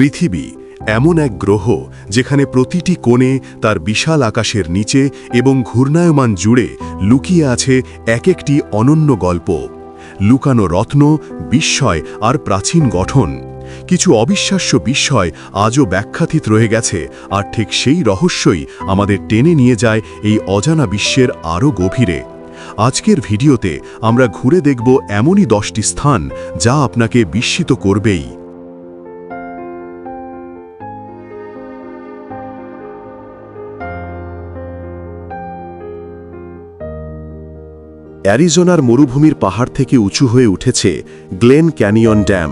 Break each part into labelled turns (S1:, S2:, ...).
S1: পৃথিবী এমন এক গ্রহ যেখানে প্রতিটি কোণে তার বিশাল আকাশের নিচে এবং ঘূর্ণায়মান জুড়ে লুকিয়ে আছে এক একটি অনন্য গল্প। লুকানো রত্ন, বিস্ময় আর প্রাচীন গঠন। কিছু অবিশ্বাস্য বিস্ময় আজও ব্যাখ্যাতীত রয়ে গেছে, আর ঠিক সেই রহস্যই আমাদের টেনে নিয়ে যায় এই অজানা বিশ্বের আরও গভীরে। আজকের ভিডিওতে আমরা ঘুরে দেখব এমনই দশটি স্থান যা আপনাকে বিস্মিত করবেই। অ্যারিজোনার মরুভূমির পাহাড় থেকে উঁচু হয়ে উঠেছে গ্লেন ক্যানিয়ন ড্যাম,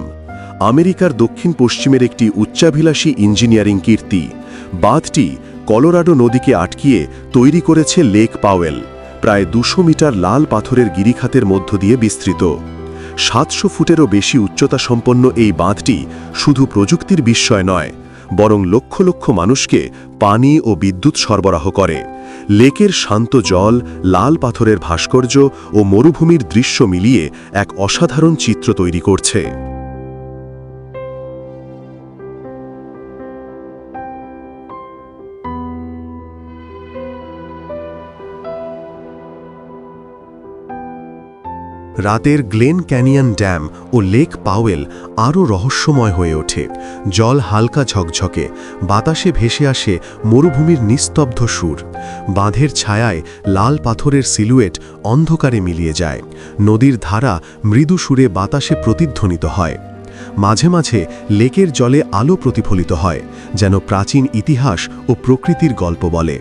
S1: আমেরিকার দক্ষিণ পশ্চিমের একটি উচ্চাভিলাষী ইঞ্জিনিয়ারিং কীর্তি। বাঁধটি কলোরাডো নদীকে আটকিয়ে তৈরি করেছে লেক পাওয়েল, প্রায় দুশো মিটার লাল পাথরের গিরিখাতের মধ্য দিয়ে বিস্তৃত। সাতশো ফুটেরও বেশি উচ্চতা সম্পন্ন এই বাঁধটি শুধু প্রযুক্তির বিস্ময় নয়, বরং লক্ষ লক্ষ মানুষকে পানি ও বিদ্যুৎ সরবরাহ করে। লেকের শান্ত জল, লাল পাথরের ভাস্কর্য ও মরুভূমির দৃশ্য মিলিয়ে এক অসাধারণ চিত্র তৈরি করছে। রাতের গ্লেন ক্যানিয়ন ড্যাম ও লেক পাওয়েল আরও রহস্যময় হয়ে ওঠে। জল হালকা ঝকঝকে, বাতাসে ভেসে আসে মরুভূমির নিস্তব্ধ সুর। বাঁধের ছায়ায় লাল পাথরের সিলুয়েট অন্ধকারে মিলিয়ে যায়। নদীর ধারা মৃদু সুরে বাতাসে প্রতিধ্বনিত হয়। মাঝে মাঝে লেকের জলে আলো প্রতিফলিত হয়, যেন প্রাচীন ইতিহাস ও প্রকৃতির গল্প বলে।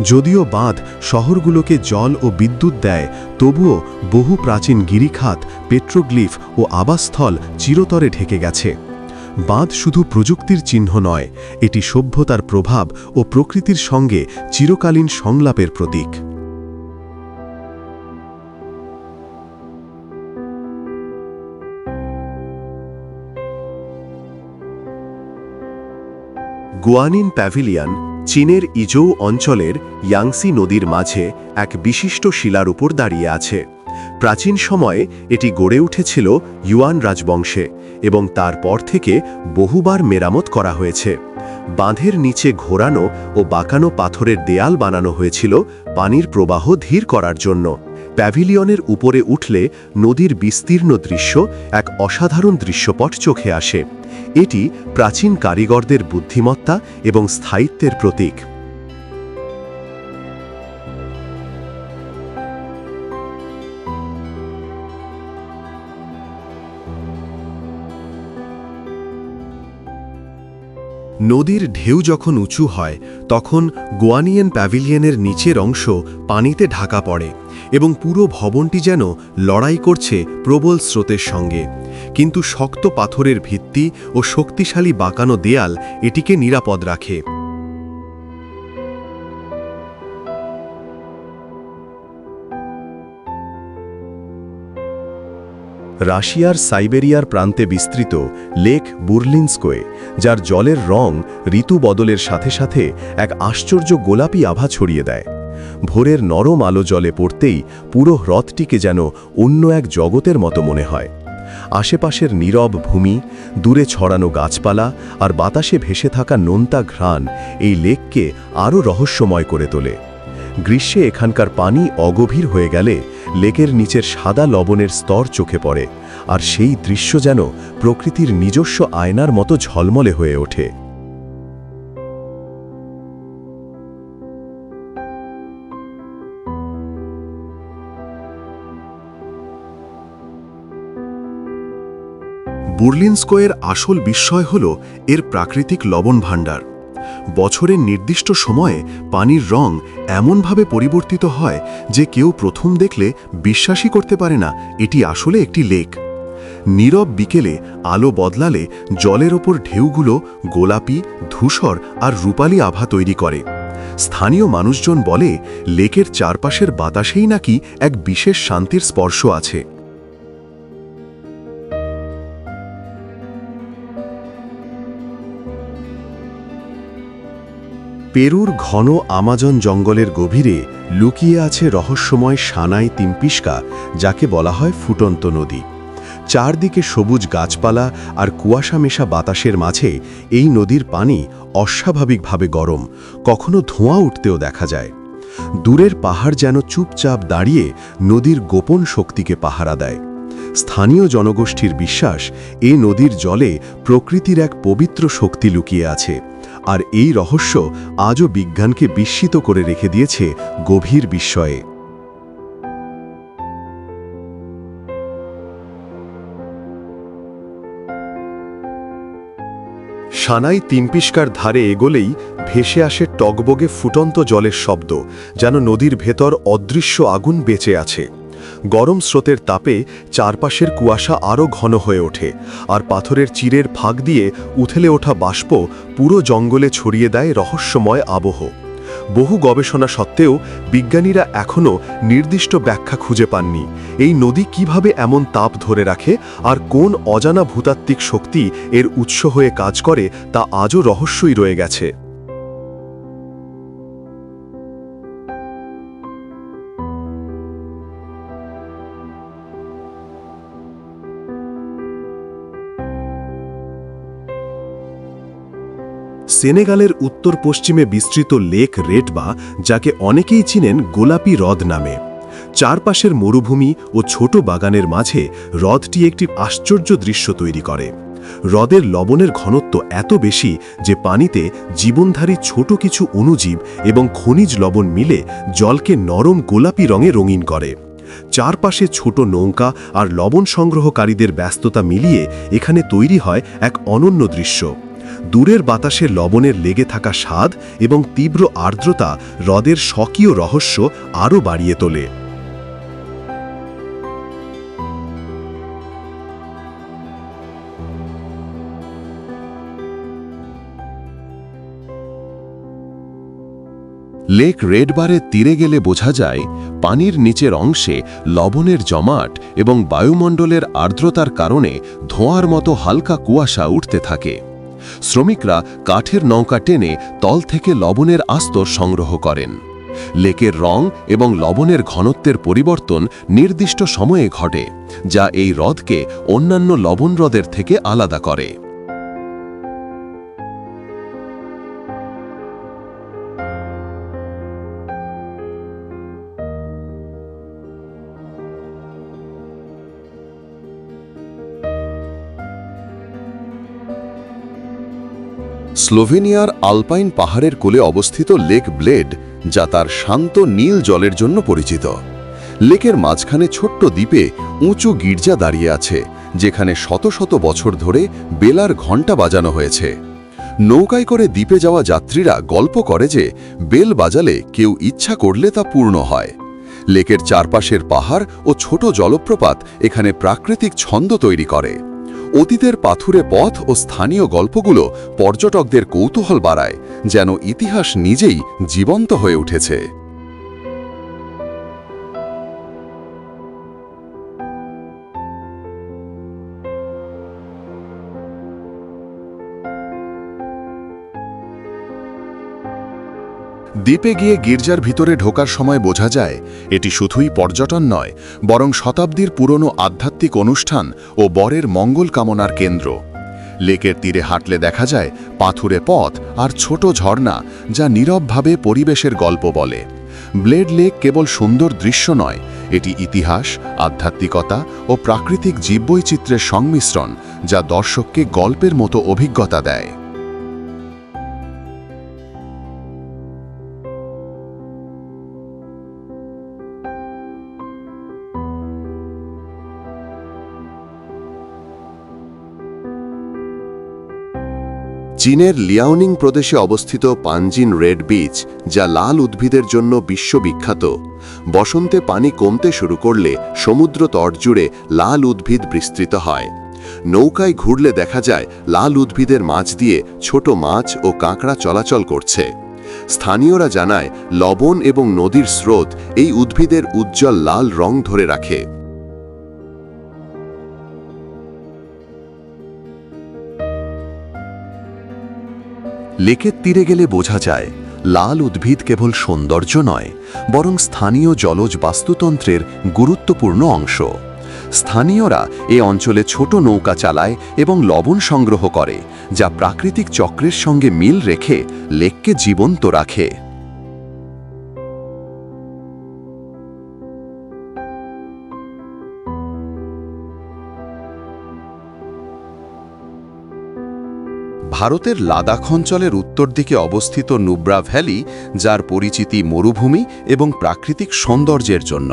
S1: যদিও বাঁধ শহরগুলোকে জল ও বিদ্যুৎ দেয়, তবুও বহু প্রাচীন গিরিখাত, পেট্রোগ্লিফ ও আবাসস্থল চিরতরে ঢেকে গেছে। বাঁধ শুধু প্রযুক্তির চিহ্ন নয়, এটি সভ্যতার প্রভাব ও প্রকৃতির সঙ্গে চিরকালীন সংলাপের প্রতীক। গুয়ানিন প্যাভিলিয়ন চীনের ইজৌ অঞ্চলের ইয়াংসি নদীর মাঝে এক বিশিষ্ট শিলার উপর দাঁড়িয়ে আছে। প্রাচীন সময়ে এটি গড়ে উঠেছিল ইউয়ান রাজবংশে এবং তারপর থেকে বহুবার মেরামত করা হয়েছে। বাঁধের নিচে ঘোরানো ও বাঁকানো পাথরের দেয়াল বানানো হয়েছিল পানির প্রবাহ ধীর করার জন্য। প্যাভিলিয়নের উপরে উঠলে নদীর বিস্তীর্ণ দৃশ্য এক অসাধারণ দৃশ্যপট চোখে আসে। এটি প্রাচীন কারিগরদের বুদ্ধিমত্তা এবং স্থায়িত্বের প্রতীক। নদীর ঢেউ যখন উঁচু হয়, তখন গোয়ানিয়ান প্যাভিলিয়নের নিচের অংশ পানিতে ঢাকা পড়ে। এবং পুরো ভবনটি যেন লড়াই করছে প্রবল স্রোতের সঙ্গে। কিন্তু শক্ত পাথরের ভিত্তি ও শক্তিশালী বাঁকানো দেয়াল এটিকে নিরাপদ রাখে। রাশিয়ার সাইবেরিয়ার প্রান্তে বিস্তৃত লেক বুর্লিনস্কোয়ে, যার জলের রং ঋতু বদলের সাথে সাথে এক আশ্চর্য গোলাপি আভা ছড়িয়ে দেয়। ভোরের নরম আলো জলে পড়তেই পুরো হ্রদটিকে যেন অন্য এক জগতের মতো মনে হয়। আশেপাশের নীরব ভূমি, দূরে ছড়ানো গাছপালা আর বাতাসে ভেসে থাকা নোনতা ঘ্রাণ এই লেককে আরও রহস্যময় করে তোলে। গ্রীষ্মে এখানকার পানি অগভীর হয়ে গেলে লেকের নিচের সাদা লবণের স্তর চোখে পড়ে, আর সেই দৃশ্য যেন প্রকৃতির নিজস্ব আয়নার মতো ঝলমলে হয়ে ওঠে। বুর্লিনস্কোয়ের আসল বিস্ময় হল এর প্রাকৃতিক লবণ ভাণ্ডার। বছরের নির্দিষ্ট সময়ে পানির রং এমনভাবে পরিবর্তিত হয় যে কেউ প্রথম দেখলে বিশ্বাসই করতে পারে না এটি আসলে একটি লেক। নীরব বিকেলে আলো বদলালে জলের ওপর ঢেউগুলো গোলাপি, ধূসর আর রূপালী আভা তৈরি করে। স্থানীয় মানুষজন বলে, লেকের চারপাশের বাতাসেই নাকি এক বিশেষ শান্তির স্পর্শ আছে। পেরুর ঘন আমাজন জঙ্গলের গভীরে লুকিয়ে আছে রহস্যময় সানাই তিম্পিস্কা যাকে বলা হয় ফুটন্ত নদী। চারদিকে সবুজ গাছপালা আর কুয়াশা মেশা বাতাসের মাঝে এই নদীর পানি অস্বাভাবিকভাবে গরম, কখনো ধোঁয়া উঠতেও দেখা যায়। দূরের পাহাড় যেন চুপচাপ দাঁড়িয়ে নদীর গোপন শক্তিকে পাহারা দেয়। স্থানীয় জনগোষ্ঠীর বিশ্বাস এই নদীর জলে প্রকৃতির এক পবিত্র শক্তি লুকিয়ে আছে। আর এই রহস্য আজও বিজ্ঞানকে বিস্মিত করে রেখে দিয়েছে গভীর বিস্ময়ে। সানাই তিনপিস্কার ধারে এগোলেই ভেসে আসে টগবগে ফুটন্ত জলের শব্দ, যেন নদীর ভেতর অদৃশ্য আগুন বেঁচে আছে। গরম স্রোতের তাপে চারপাশের কুয়াশা আরও ঘন হয়ে ওঠে, আর পাথরের চিরের ফাঁক দিয়ে উথেলে ওঠা বাষ্প পুরো জঙ্গলে ছড়িয়ে দেয় রহস্যময় আবহ। বহু গবেষণা সত্ত্বেও বিজ্ঞানীরা এখনও নির্দিষ্ট ব্যাখ্যা খুঁজে পাননি, এই নদী কীভাবে এমন তাপ ধরে রাখে আর কোন অজানা ভূতাত্ত্বিক শক্তি এর উৎস হয়ে কাজ করে তা আজও রহস্যই রয়ে গেছে। সেনেগালের উত্তর পশ্চিমে বিস্তৃত লেক রেডবা যাকে অনেকেই চিনেন গোলাপি হ্রদ নামে। চারপাশের মরুভূমি ও ছোট বাগানের মাঝে হ্রদটি একটি আশ্চর্য দৃশ্য তৈরি করে। হ্রদের লবণের ঘনত্ব এত বেশি যে পানিতে জীবনধারী ছোট কিছু অণুজীব এবং খনিজ লবণ মিলে জলকে নরম গোলাপি রঙে রঙিন করে। চারপাশে ছোট নৌকা আর লবণ সংগ্রহকারীদের ব্যস্ততা মিলিয়ে এখানে তৈরি হয় এক অনন্য দৃশ্য। দূরের বাতাসে লবণের লেগে থাকা স্বাদ এবং তীব্র আর্দ্রতা হ্রদের স্বকীয় রহস্য আরও বাড়িয়ে তোলে। লেক রেডবারের তীরে গেলে বোঝা যায়, পানির নিচের অংশে লবণের জমাট এবং বায়ুমণ্ডলের আর্দ্রতার কারণে ধোঁয়ার মতো হালকা কুয়াশা উঠতে থাকে। শ্রমিকরা কাঠের নৌকা টেনে তল থেকে লবণের আস্তর সংগ্রহ করেন। লেকের রং এবং লবণের ঘনত্বের পরিবর্তন নির্দিষ্ট সময়ে ঘটে, যা এই হ্রদকে অন্যান্য লবণ হ্রদের থেকে আলাদা করে। স্লোভেনিয়ার আলপাইন পাহাড়ের কোলে অবস্থিত লেক ব্লেড, যা তার শান্ত নীল জলের জন্য পরিচিত। লেকের মাঝখানে ছোট্ট দ্বীপে উঁচু গির্জা দাঁড়িয়ে আছে, যেখানে শত শত বছর ধরে বেলার ঘণ্টা বাজানো হয়েছে। নৌকায় করে দ্বীপে যাওয়া যাত্রীরা গল্প করে যে, বেল বাজালে কেউ ইচ্ছা করলে তা পূর্ণ হয়। লেকের চারপাশের পাহাড় ও ছোট জলপ্রপাত এখানে প্রাকৃতিক ছন্দ তৈরি করে। অতীতের পাথুরে পথ ও স্থানীয় গল্পগুলো পর্যটকদের কৌতূহল বাড়ায়, যেন ইতিহাস নিজেই জীবন্ত হয়ে উঠেছে। দ্বীপে গিয়ে গির্জার ভিতরে ঢোকার সময় বোঝা যায়, এটি শুধুই পর্যটন নয়, বরং শতাব্দীর পুরনো আধ্যাত্মিক অনুষ্ঠান ও বরের মঙ্গল কামনার কেন্দ্র। লেকের তীরে হাঁটলে দেখা যায়, পাথুরে পথ আর ছোট ঝর্ণা যা নীরবভাবে পরিবেশের গল্প বলে। ব্লেড লেক কেবল সুন্দর দৃশ্য নয়, এটি ইতিহাস, আধ্যাত্মিকতা ও প্রাকৃতিক জীববৈচিত্র্যের সংমিশ্রণ যা দর্শককে গল্পের মতো অভিজ্ঞতা দেয়। চীনের লিয়াওনিং প্রদেশে অবস্থিত পানজিন রেড বিচ, যা লাল উদ্ভিদের জন্য বিশ্ববিখ্যাত। বসন্তে পানি কমতে শুরু করলে সমুদ্র তট জুড়ে লাল উদ্ভিদ বিস্তৃত হয়। নৌকায় ঘুরলে দেখা যায়, লাল উদ্ভিদের মাছ দিয়ে ছোট মাছ ও কাঁকড়া চলাচল করছে। স্থানীয়রা জানায়, লবণ এবং নদীর স্রোত এই উদ্ভিদের উজ্জ্বল লাল রং ধরে রাখে। লেকের তীরে গেলে বোঝা যায়, লাল উদ্ভিদ কেবল সৌন্দর্য নয়, বরং স্থানীয় জলজ বাস্তুতন্ত্রের গুরুত্বপূর্ণ অংশ।
S2: স্থানীয়রা এ অঞ্চলে ছোট নৌকা চালায় এবং লবণ সংগ্রহ করে, যা প্রাকৃতিক চক্রের সঙ্গে মিল রেখে লেককে জীবন্ত রাখে। ভারতের লাদাখ অঞ্চলের উত্তর দিকে অবস্থিত নুব্রা ভ্যালি, যার পরিচিতি মরুভূমি এবং প্রাকৃতিক সৌন্দর্যের জন্য।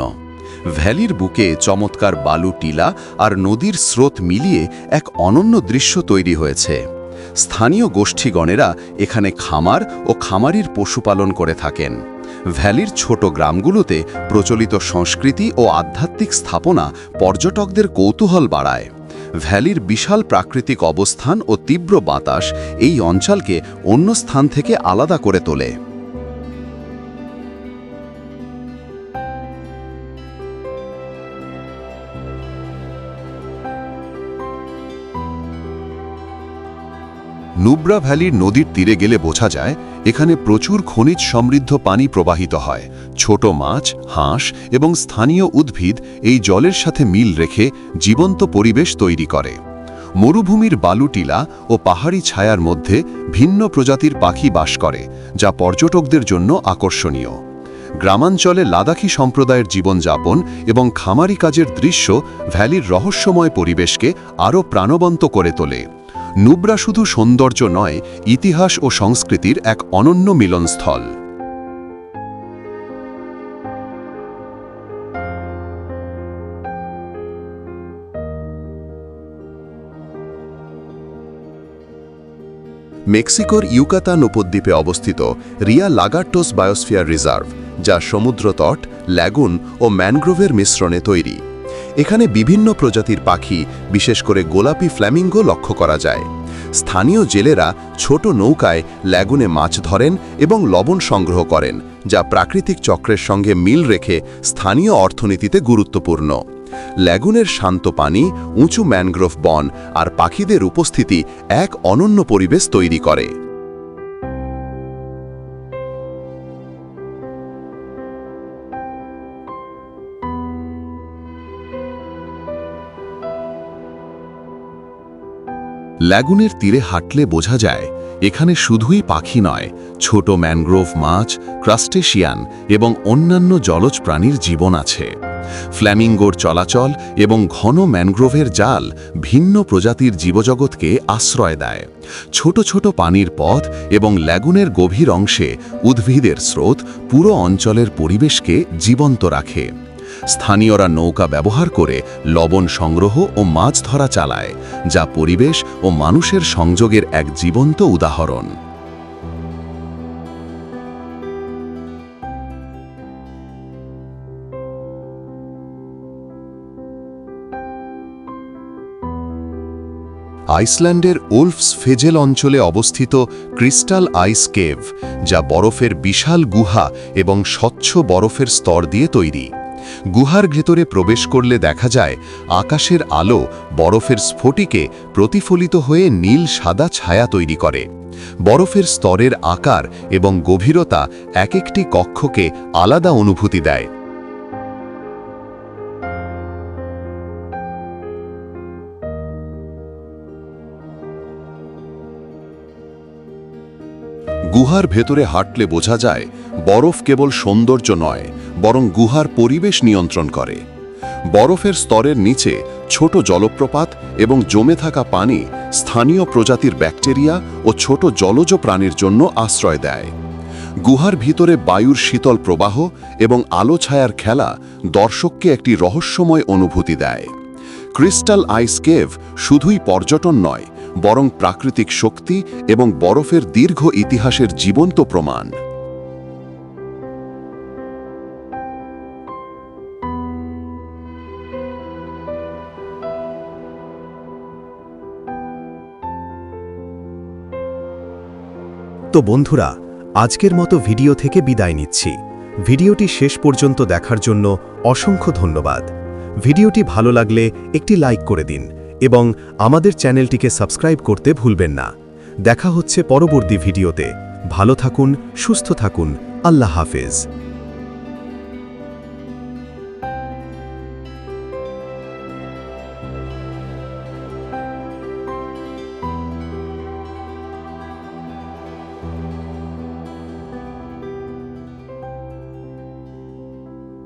S2: ভ্যালির বুকে চমৎকার বালু টিলা আর নদীর স্রোত মিলিয়ে এক অনন্য দৃশ্য তৈরি হয়েছে। স্থানীয় গোষ্ঠীগণেরা এখানে খামার ও খামারির পশুপালন করে থাকেন। ভ্যালির ছোট গ্রামগুলোতে প্রচলিত সংস্কৃতি ও আধ্যাত্মিক স্থাপনা পর্যটকদের কৌতূহল বাড়ায়। ভ্যালির বিশাল প্রাকৃতিক অবস্থান ও তীব্র বাতাস এই অঞ্চলকে অন্য স্থান থেকে আলাদা করে তোলে। নুব্রা ভ্যালির নদীর তীরে গেলে বোঝা যায়, এখানে প্রচুর খনিজ সমৃদ্ধ পানি প্রবাহিত হয়। ছোট মাছ, হাঁস এবং স্থানীয় উদ্ভিদ এই জলের সাথে মিল রেখে জীবন্ত পরিবেশ তৈরি করে। মরুভূমির বালুটিলা ও পাহাড়ি ছায়ার মধ্যে ভিন্ন প্রজাতির পাখি বাস করে, যা পর্যটকদের জন্য আকর্ষণীয়। গ্রামাঞ্চলে লাদাখি সম্প্রদায়ের জীবনযাপন এবং খামারি কাজের দৃশ্য ভ্যালির রহস্যময় পরিবেশকে আরও প্রাণবন্ত করে তোলে। নুব্রা শুধু সৌন্দর্য নয়, ইতিহাস ও সংস্কৃতির এক অনন্য মিলনস্থল। মেক্সিকোর ইউকাতান উপদ্বীপে অবস্থিত রিয়া লাগার্টোস বায়োস্ফিয়ার রিজার্ভ, যা সমুদ্রতট, ল্যাগুন ও ম্যানগ্রোভের মিশ্রণে তৈরি। এখানে বিভিন্ন প্রজাতির পাখি, বিশেষ করে গোলাপি ফ্ল্যামিঙ্গো লক্ষ্য করা যায়। স্থানীয় জেলেরা ছোট নৌকায় ল্যাগুনে মাছ ধরেন এবং লবণ সংগ্রহ করেন, যা প্রাকৃতিক চক্রের সঙ্গে মিল রেখে স্থানীয় অর্থনীতিতে গুরুত্বপূর্ণ। ল্যাগুনের শান্ত পানি, উঁচু ম্যানগ্রোভ বন আর পাখিদের উপস্থিতি এক অনন্য পরিবেশ তৈরি করে। ল্যাগুনের তীরে হাঁটলে বোঝা যায়, এখানে শুধুই পাখি নয়, ছোট ম্যানগ্রোভ মাছ, ক্রাস্টেশিয়ান এবং অন্যান্য জলজ প্রাণীর জীবন আছে। ফ্ল্যামিঙ্গোর চলাচল এবং ঘন ম্যানগ্রোভের জাল ভিন্ন প্রজাতির জীবজগৎকে আশ্রয় দেয়। ছোট ছোট পানির পথ এবং ল্যাগুনের গভীর অংশে উদ্ভিদের স্রোত পুরো অঞ্চলের পরিবেশকে জীবন্ত রাখে। স্থানীয়রা নৌকা ব্যবহার করে লবণ সংগ্রহ ও মাছ ধরা চালায়, যা পরিবেশ ও মানুষের সংযোগের এক জীবন্ত উদাহরণ। আইসল্যান্ডের উলফস ফেজেল অঞ্চলে অবস্থিত ক্রিস্টাল আইস কেভ, যা বরফের বিশাল গুহা এবং স্বচ্ছ বরফের স্তর দিয়ে তৈরি। গুহার ভেতরে প্রবেশ করলে দেখা যায়, আকাশের আলো বরফের স্ফটিকে প্রতিফলিত হয়ে নীল সাদা ছায়া তৈরি করে। বরফের স্তরের আকার এবং গভীরতা এক একটি কক্ষকে আলাদা অনুভূতি দেয়। গুহার ভেতরে হাঁটলে বোঝা যায়, বরফ কেবল সৌন্দর্য নয়, বরং গুহার পরিবেশ নিয়ন্ত্রণ করে। বরফের স্তরের নিচে ছোট জলপ্রপাত এবং জমে থাকা পানি স্থানীয় প্রজাতির ব্যাকটেরিয়া ও ছোট জলজ প্রাণীর জন্য আশ্রয় দেয়। গুহার ভিতরে বায়ুর শীতল প্রবাহ এবং আলো ছায়ার খেলা দর্শককে একটি রহস্যময় অনুভূতি দেয়। ক্রিস্টাল আইস কেভ শুধুই পর্যটন নয় বরং প্রাকৃতিক শক্তি এবং বরফের দীর্ঘ ইতিহাসের জীবন্ত প্রমাণ।
S1: তো বন্ধুরা, আজকের মতো ভিডিও থেকে বিদায় নিচ্ছি। ভিডিওটি শেষ পর্যন্ত দেখার জন্য অসংখ্য ধন্যবাদ। ভিডিওটি ভালো লাগলে একটি লাইক করে দিন। এবং আমাদের চ্যানেলটিকে সাবস্ক্রাইব করতে ভুলবেন না। দেখা হচ্ছে পরবর্তী ভিডিওতে। ভালো থাকুন, সুস্থ থাকুন। আল্লাহ হাফেজ।